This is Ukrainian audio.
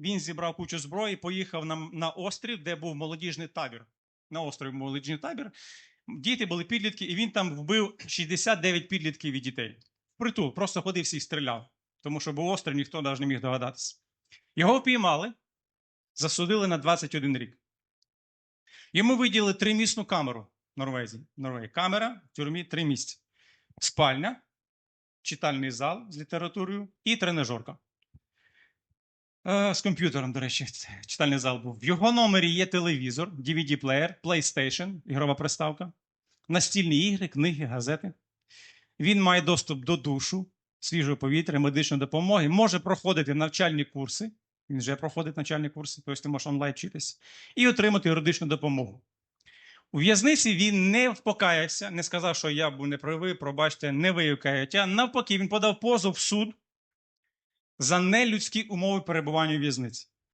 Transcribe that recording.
він зібрав кучу зброї, поїхав на, на острів, де був молодіжний табір. На острові молодіжний табір. Діти були підлітки, і він там вбив 69 підлітків і дітей. Впритул, просто ходив всіх стріляв, тому що був острів, ніхто навіть не міг догадатися. Його впіймали, засудили на 21 рік. Йому виділили тримісну камеру в Норвезії. Норвегії. Камера в тюрмі три місця. Спальня, читальний зал з літературою і тренажерка. Е, з комп'ютером, до речі, читальний зал був. В його номері є телевізор, DVD-плеєр, PlayStation, ігрова приставка, настільні ігри, книги, газети. Він має доступ до душу, свіжого повітря, медичної допомоги, може проходити навчальні курси. Він вже проходить навчальні курси, тобто ти можеш онлайн вчитися, і отримати юридичну допомогу. У в'язниці він не впокаявся, не сказав, що я був неправий, пробачте, не виявив каяття. Навпаки, він подав позов в суд за нелюдські умови перебування у в'язниці.